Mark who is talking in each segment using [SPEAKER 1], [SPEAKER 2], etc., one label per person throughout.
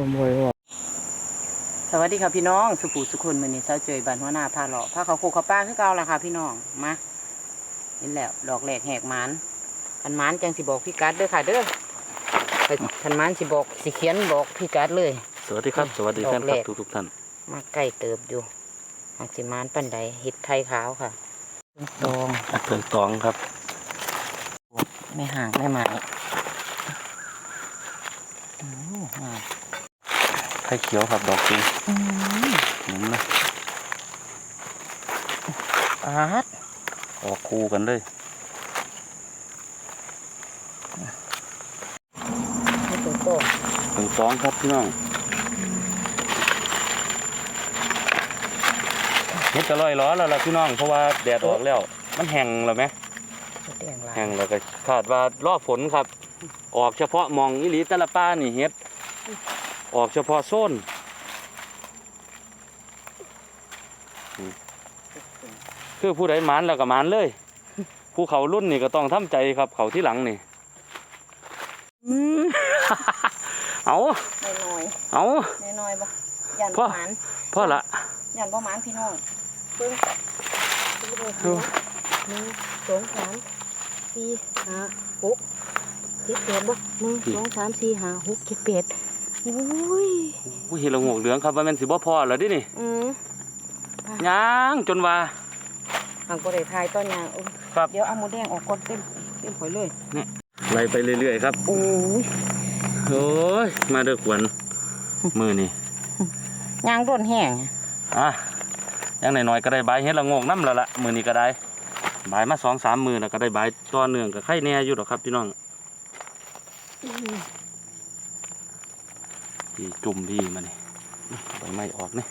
[SPEAKER 1] ลมวยว่าสวัสดีค่ะพี่น้อง สุปูสุคนมือนี้เช้าเจยบันหัวหน้าพาหล่อพาเขาโคเขาป้าคือเก่าละค่ะพี่น้อง มาเห็นแล้วดอกแหลกแหกหมานคันหมานจังสิบอกพี่กัดเด้อค่ะเด้อแต่คันหมานสิบอกสิเขียนบอกพี่กัดเลย
[SPEAKER 2] สวัสดีครับ สวัสดี
[SPEAKER 1] ดอก
[SPEAKER 2] แฟนค
[SPEAKER 1] แร
[SPEAKER 2] ลับ
[SPEAKER 1] ก
[SPEAKER 2] ทุกทุกๆท่าน
[SPEAKER 1] มาใกล้เติบอยู่อาจสิหมานปันใดเห็ดไทยขาวค่ะตอง
[SPEAKER 2] เพิ่งตองครับ
[SPEAKER 1] ไม่ห่างไม่หมาย โอ้งาม
[SPEAKER 2] ไข่เขียวครับดอกจริง
[SPEAKER 1] อืม
[SPEAKER 2] หนุนนะ
[SPEAKER 1] อาด
[SPEAKER 2] ออกคู่กันเลย
[SPEAKER 1] ไม่ถึงโต
[SPEAKER 2] เพิ่งตองครับพี่น้องเฮ็ดจะลอยล้อแล้วล่ะพี่น้องเพราะว่าแดดออกแล้ว มันแห้งแล้วไหม
[SPEAKER 1] แดงลาย
[SPEAKER 2] แห้งแล้วก็คาดว่ารอฝนครับ ออกเฉพาะหมองอิลีแต่ละป้านี่เฮ็ด ออกเฉพาะโซนคือผู้ใดหมานแล้วก็หมานเลย ผู้เขารุ่นนี่ก็ต้องทำใจครับ เขาที่หลังนี่เอา
[SPEAKER 1] น้อย
[SPEAKER 2] เอา
[SPEAKER 1] ๆน้อยๆบ่ยัน
[SPEAKER 2] พ่
[SPEAKER 1] บ่
[SPEAKER 2] อ
[SPEAKER 1] หมาน
[SPEAKER 2] พ่อละ
[SPEAKER 1] ยันบ่หมานพี่น้องเบิ่งเบิ่งเบิ่ง
[SPEAKER 2] เอา
[SPEAKER 1] หนึ่งสองสามสี่ห้าหกเจ็ดแปดบ่หนึ่งสองสามสี่ห้าหกเจ็ดแปด อุ้ย
[SPEAKER 2] ผู้เห็นละงวกเหลืองครับว่าแมันสิบ่พอแล้วดินี่
[SPEAKER 1] อืม
[SPEAKER 2] ย่างจนว่า
[SPEAKER 1] หางบ่ได้ทายต้นยางเออ
[SPEAKER 2] ครับ
[SPEAKER 1] เดี๋ยวเอาหมูแดงออกก่อนเต็มเต็มหอยเลย
[SPEAKER 2] ไล่ไปเรื่อยๆครับ
[SPEAKER 1] โอ้ย
[SPEAKER 2] โอ้ยมาเด้อขวัญมือนี่
[SPEAKER 1] ยางร่นแห้ง
[SPEAKER 2] อะอยังน้อยๆก็ได้ใบายเฮ็ดละโงกน้ำแล้วละมือนี้ก็ได้ใบายมาสองสามมือแล้วก็ได้ใบายตัวเนื่องกับไข่แน่อยู่ดอกครับพี่น้อง พี่จุ่มพี่มานี่ใบไม้ออกนี่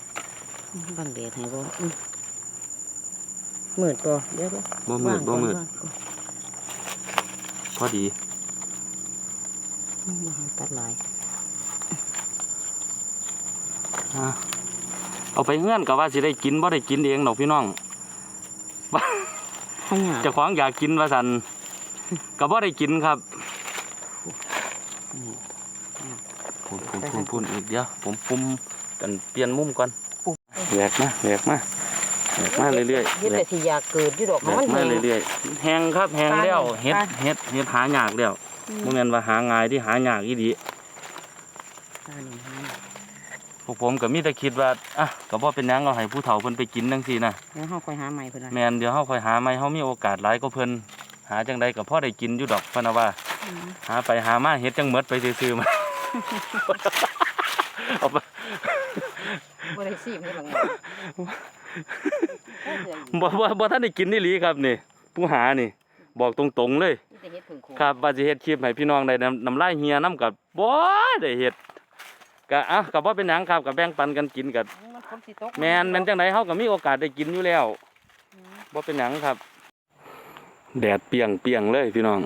[SPEAKER 1] บังเดดให้บ่อืมมืดบ่เดี๋ยวเดี๋ยว
[SPEAKER 2] บ่มืดบ่
[SPEAKER 1] วางก่อน
[SPEAKER 2] มืด
[SPEAKER 1] วางก่อน
[SPEAKER 2] พอดี
[SPEAKER 1] อืมบ่ให้ตัดหลาย
[SPEAKER 2] อะเอาไปเงื่อนกับว่าสิได้กินบ่ได้กินเองดอกพี่น้อง
[SPEAKER 1] ขยะ
[SPEAKER 2] เจ้าของอยากกินว่าสันก็บ่ได้กินครับ พูนพูนพูนพูนอีกเดี๋ยวผมปุ่มกันเปลี่ยนมุมก่อนแหวกมาแหวกมาแหวกมาเรื่อยๆ
[SPEAKER 1] เฮ็ด
[SPEAKER 2] แหว
[SPEAKER 1] แต่
[SPEAKER 2] ก
[SPEAKER 1] สิอยากเกิดอยู่ดอก
[SPEAKER 2] แหว
[SPEAKER 1] มั
[SPEAKER 2] ก
[SPEAKER 1] น
[SPEAKER 2] มา
[SPEAKER 1] แห้ง
[SPEAKER 2] เรื่อยๆแหงครับแหงแล้ว
[SPEAKER 1] ไป
[SPEAKER 2] เฮ็ด
[SPEAKER 1] ไป
[SPEAKER 2] เฮ็ดเฮ็ดหายากแล้ว
[SPEAKER 1] อืม
[SPEAKER 2] บ่แม่นว่าหาง่ายที่หายากอีดี
[SPEAKER 1] อ่านี่ฮะ
[SPEAKER 2] พวกผมก็มีแต่คิดว่าอะก็บ่เป็นหยังเอาให้ผู้เฒ่าเพิ่นไปกินจังซี่นะ
[SPEAKER 1] เดี๋ยวเฮาค่อยหาใหม่เพิ่นว่า
[SPEAKER 2] แม่นเดี๋ยวเฮาค่อยหาใหม่เฮามีโอกาสหลายกว่าเพิ่นหาจังใดก็พอได้กินอยู่ดอกพะนะว่า
[SPEAKER 1] อืม
[SPEAKER 2] หาไปหามาเฮ็ดจังหมดไปซื่อๆมา เอาไป
[SPEAKER 1] บ่ได้ซีมเฮ็ดหลังโอ้ยเหลืออีก
[SPEAKER 2] บ่บ่บ่ทันได้กินนี่หลีครับนี่ ผู้หานี่ บอกตรงๆเลย
[SPEAKER 1] มีแต่เฮ็ดผึ่งโค
[SPEAKER 2] ครับว่าสิเฮ็ดคลิปให้พี่น้องได้น้ำน้ำลายเฮียน้ำกับบ่ได้เฮ็ดก็อะก็บ่เป็นหยังครับก็แบ่งปันกันกินกับ
[SPEAKER 1] มันฝนสิตก
[SPEAKER 2] แม่นแม่นจังไดเฮาก็มีโอกาสได้กินอยู่แล้ว
[SPEAKER 1] อืม
[SPEAKER 2] บ่เป็นหยังครับ แดดเปรียงเปียงๆเลยพี่น้อง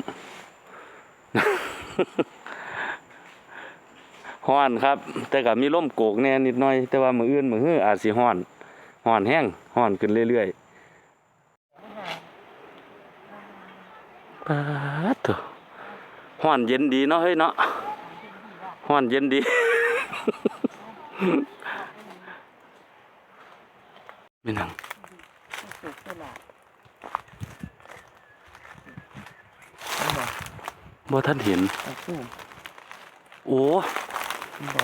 [SPEAKER 2] ฮ้อนครับ แต่ก็มีลมโกกแน่นิดหน่อย แต่ว่ามื้ออื่นมื้อฮื้ออาจสิฮ้อนฮ้อนแห้งฮ้อนขึ้นเรื่อยๆปาดเถอะฮ้อนเย็นดีเนาะเฮ้ยเนาะฮ้อนเย็นดีไม่นัง
[SPEAKER 1] สุกเท่าไหร่
[SPEAKER 2] บ่ท่านเห็น
[SPEAKER 1] เอาสู้
[SPEAKER 2] โอ้
[SPEAKER 1] บ่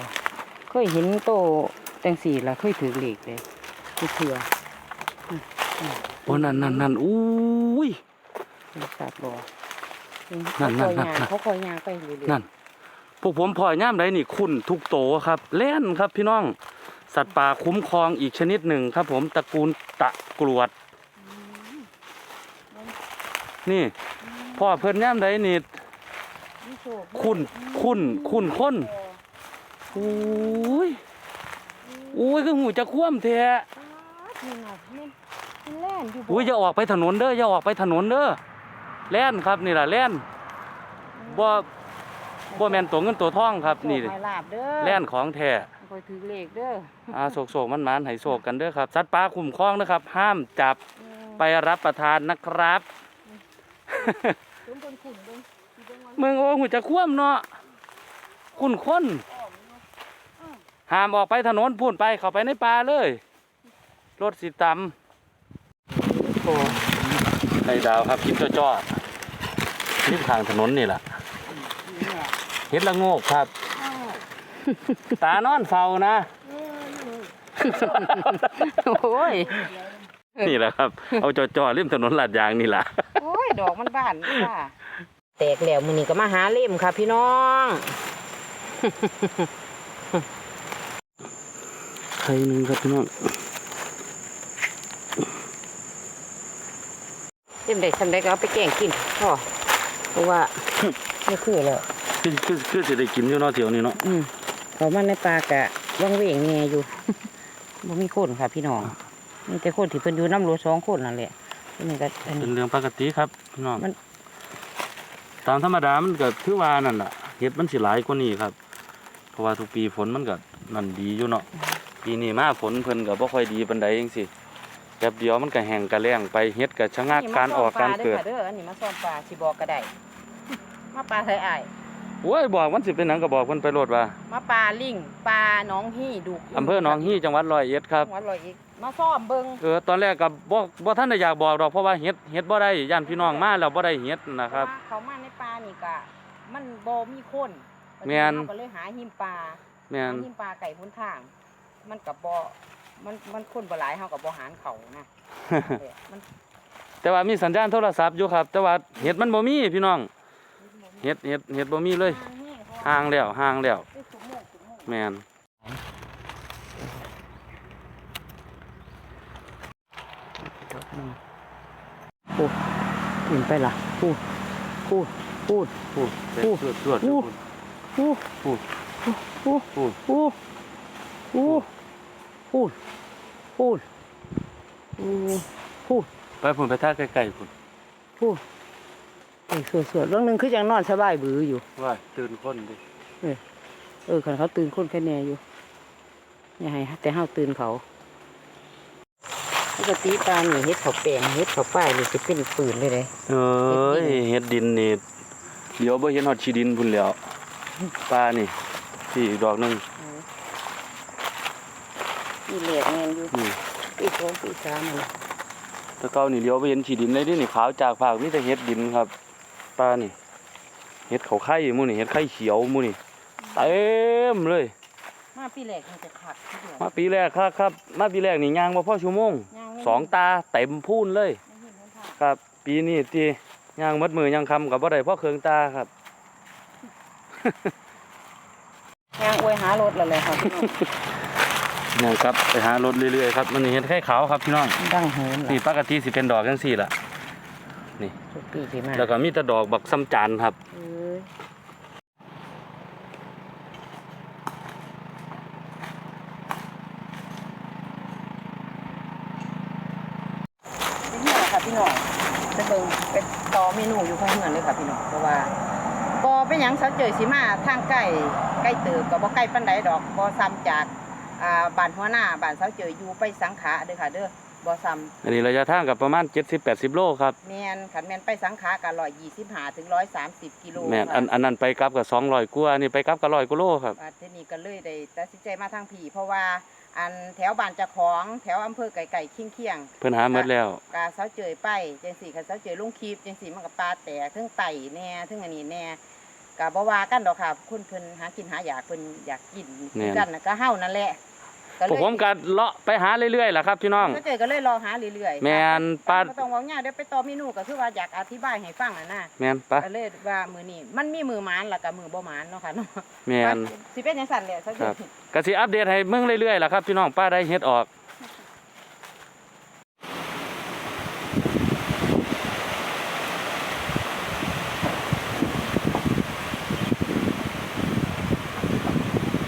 [SPEAKER 1] เคยเห็นโตจังสี่ล่ะเคยถือเหล็กเลยคือเถื่อ
[SPEAKER 2] โอ้นั่นนั่นนั่นอุ้ย
[SPEAKER 1] เป็นสัตว์บ่
[SPEAKER 2] นั่
[SPEAKER 1] เขา
[SPEAKER 2] น
[SPEAKER 1] ค
[SPEAKER 2] นั่
[SPEAKER 1] อนย
[SPEAKER 2] นั่น
[SPEAKER 1] ยางเขาคอยยางไปเรื่อยๆ
[SPEAKER 2] นั่นพวกผมพลอยย่ามใดนี่คุณทุกโตครับแล่นครับพี่น้อง สัตว์ป่าคุ้มครองอีกชนิดหนึ่งครับผมตระกูลตะกรวด นี่พ่อเพิ่นย่ามใดนี่
[SPEAKER 1] มีโชค
[SPEAKER 2] คุณคุณคุณคน อุ้ยอุ้ยคือหูจะคว่ำแท้
[SPEAKER 1] นี่น่ะแม่นมันแล่นอยู่บ่
[SPEAKER 2] อุ้ยอย่าออกไปถนนเด้ออย่าออกไปถนนเด้อแล่นครับนี่ล่ะแล่นบ่บ่แม่นตัวเงินตัวทองครับนี่
[SPEAKER 1] โชคให้ลาบเด้อ
[SPEAKER 2] แล่นของแท้
[SPEAKER 1] คอยถือเหล็กเด้อ
[SPEAKER 2] อาโศกโศกมันมันๆให้โศกกันเด้อครับสัตว์ป่าคุ้มครองนะครับ ห้ามจับไปรับประทานนะครับ
[SPEAKER 1] เบิ่งเบิ่งขุ่นเบิ่งสิเบิ่งมัน
[SPEAKER 2] มึงโอ้หูจะคว่ำเนาะคุณคน
[SPEAKER 1] อ้อมเนาะอ้าว
[SPEAKER 2] ห้ามออกไปถนนพูนไปเข้าไปในป่าเลย รถสิต
[SPEAKER 1] โอ้ำ
[SPEAKER 2] ในดาวครับคลิปจ้อๆริมทางถนนนี่แหละเฮ็ดละโงกครับ ตานอนเฝ้านะ
[SPEAKER 1] โอ้ย
[SPEAKER 2] นี่แหละครับ เอาจ่อๆริมถนนลาดยางนี่แหละ
[SPEAKER 1] โอ้ย ดอกมันบานค่ะ แตกแล้วมือนี้ก็มาหาเล่มค่ะพี่น้อง
[SPEAKER 2] ใครหนึ่งครับพี่น้อง
[SPEAKER 1] เล่มใดสำใดก็เอาไปแกงกินพ่อเพราะว่าไม่คือแล้ว
[SPEAKER 2] คือคือคือสิได้กินอยู่เนาะเที่ยวนี้เนาะ
[SPEAKER 1] อืมเขามันในปลากะว่างเวงแง่อยู่บ่มีคนค่ะพี่น้องมีแต่คนที่เพิ่นอยู่น้ำรถสองคนนั่นแหละอันนี้ก็อัน
[SPEAKER 2] เป็
[SPEAKER 1] นี้
[SPEAKER 2] นเรื่องปกติครับพี่น้อง
[SPEAKER 1] มัน
[SPEAKER 2] ตามธรรมดามันก็คือว่านั่นล่ะเห็ดมันสิหลายกว่านี้ครับ เพราะว่าทุกปีฝนมันก็นั่นดีอยู่เนาะ ปีนี้มาฝนเพิ่นก็บ่ค่อยดีปานใดจังซี่แป๊บเดียวมันก็แห้งก็แล้งไปเฮ็ดก็ชะงักการออกการเกิด
[SPEAKER 1] นี่มซ่อมปลาเด้อค่ะเด้ออันนี้มาซ่อมปลาสิบอกก็ได้มาปลาไทยอ้าย
[SPEAKER 2] โอ้ยบอกมันสิเป็นหยังก็บอกเพิ่นไปโลดว่า
[SPEAKER 1] มาปลาลิงปลาหน้องฮี่ดุก
[SPEAKER 2] อำเภอหนองฮีจังหวัดร้อยเอ็ดครับ
[SPEAKER 1] จังหวัดร้อยเอ็ดมาซ่อมเบิ่ง
[SPEAKER 2] เออตอนแรกก็บ่บ่ทันได้อยากบอกดอกเพราะว่าเฮ็ดเฮ็ดบ่ได้ย่านพี่น้องมาแล้วบ่ได้เฮ็ดนะครับ
[SPEAKER 1] เพาะว่าเขามาในปลานี่ก็มันบ่มีคน
[SPEAKER 2] แม่น
[SPEAKER 1] เขาก็เลยหาหิมปลา
[SPEAKER 2] แม่น
[SPEAKER 1] หาหิมปลาไก่พ้นทาง มันก็บ่มันมันคนบ่หลายเฮาก็บ่หารเขานะมัน
[SPEAKER 2] แต่ว่ามีสัญญาณโทรศัพท์อยู่ครับ แต่ว่าเฮ็ดมันบ่มีพี่น้องเฮ็ดเฮ็ดเฮ็ดบ่มีเลยห่างแล้วห่างแล้วแม่น
[SPEAKER 1] พูดถึงไปล่ะพูดพูดพูด
[SPEAKER 2] พูด
[SPEAKER 1] พูด
[SPEAKER 2] ตรวจตรวจ
[SPEAKER 1] พูดพูด
[SPEAKER 2] พูด
[SPEAKER 1] พูด
[SPEAKER 2] พูด
[SPEAKER 1] พูดพูด พูด พูดพูด
[SPEAKER 2] ไปพุ่นไปท่าใกล้ๆพุ่น
[SPEAKER 1] พูดไอ้สวดๆเรื่องหนึงคือยังนอนสบายบืออยู่
[SPEAKER 2] ว่าตื่นคนดิ
[SPEAKER 1] เออคันเขาตื่นคนแค่แน่อยู่อย่าให้แต่เฮาตื่นเขาปกติปลานี่เฮ็ดเขาแปลงเฮ็ดเขาป้ายนี่สิเป็นปืนเลยเด้
[SPEAKER 2] เอ้ยเฮ็ดดินนี่เดี๋ยวบ่เห็นฮอดชีดินพุ่นแล้วปลานี่ที่อีกดอกหนึง
[SPEAKER 1] อีเหลียกแม่นอยู่
[SPEAKER 2] นี่
[SPEAKER 1] ปีสองปีสามมัน
[SPEAKER 2] แตะเก่านี่เดี๋ยวบ่เห็นชีดินเลยเดินี่ขาวจากภาคมีแต่เฮ็ดดินครับปลานี่เฮ็ดเขาไข่หมู่นี่เฮ็ดไข่เขียวหมู่นี่เต็มเลย
[SPEAKER 1] มาปีแรกมันจะขัดทีเดียว
[SPEAKER 2] มาปีแรกครับครับ มาปีแรกนี่ย่างบ่พอชั่วโมง
[SPEAKER 1] ย่างไม่
[SPEAKER 2] สองตาเต็มพูนเลย
[SPEAKER 1] ไม่เห็นหนทาง
[SPEAKER 2] ครับ ปีนี้ที่ย่างมัดมือย่างคำกับบ่ได้เพราะเครื่องตาครับ
[SPEAKER 1] ย่างอวยหารถแล้วแหละครับพี่น้อง
[SPEAKER 2] นี่ครับ ไปหารถเรื่อยๆครับมันนี่เห็ดไข่ขาวครับพี่น้อง
[SPEAKER 1] ดังเหิน
[SPEAKER 2] นี่ปกติสิเป็นดอกจังซี่ล่ะ
[SPEAKER 1] ทุกปีที่มา
[SPEAKER 2] แล้วก็มีแต่ดอกบักซ้ำจานครับ
[SPEAKER 1] เอ้ยเป็นนี่แหละค่ะพี่น้องจะเบิ่งเป็นต่อเมนูอยู่ข้างเงินเลยค่ะพี่น้องเพราะว่าบ่เป็นหยังเสาเจยสิมาทางใกล้ใกล้เติบก็บ่ใกล้ปานใดดอกบ่ซ้ำจาก อ่าบ้านหัวหน้าบ้านเสาเจยอยู่ไปสังขะเด้อค่ะ เด้อบ่ซ้ำ
[SPEAKER 2] อันนี้ระยะทางกับประมาณ 70-80 โลครับ
[SPEAKER 1] แม่นขันแม่นไปสังขากัน125ถึง130กิโล
[SPEAKER 2] แม่นอัน
[SPEAKER 1] ค่ะ
[SPEAKER 2] อันนั้นไปกลับกับ200กว่าอันนี้ไปกลับกับ100กว่าโลครับ
[SPEAKER 1] ว่าทีนี้ก็เลยได้ตัดสินใจมาทางผีเพราะว่าอันแถวบ้านเจ้าของแถวอำเภอไก่ๆเคียง
[SPEAKER 2] เพิ่นหาหมดแล้ว
[SPEAKER 1] ๆกาเสาเจยไปจังสี่คันเสาเจยลงคลิปจังสี่มันก็ปลาแตกทั้งไตแน่ทั้งอันนี้แน่ ก็บ่ว่ากันดอกค่ะคนเพิ่นหากินหาอยากเพิ่นอยากกิน
[SPEAKER 2] แม่น
[SPEAKER 1] กันน่ะก็เฮานั่นแหละก็
[SPEAKER 2] พวกผมก็เลาะไปหาเรื่อยๆล่ะครับพี่น้อง
[SPEAKER 1] เสาเจยก็เลยรอหาเรื่อยๆ
[SPEAKER 2] แม่นปลา
[SPEAKER 1] บ่ต้องเว้าหยังเดี๋ยวไปต่อเมนูก็คือว่าอยากอธิบายให้ฟังอะนะ
[SPEAKER 2] แม่นปะ
[SPEAKER 1] ก็เลยว่ามือนี้มันมีมือหมานแล้วก็มือบ่หมานเนาะค่ะเนาะ
[SPEAKER 2] แม่น
[SPEAKER 1] สิเป็นจังซั่นแหละซะ
[SPEAKER 2] ครับ ก็สิอัปเดตให้เมืองเรื่อยๆล่ะครับพี่น้องป้าได้เฮ็ดออก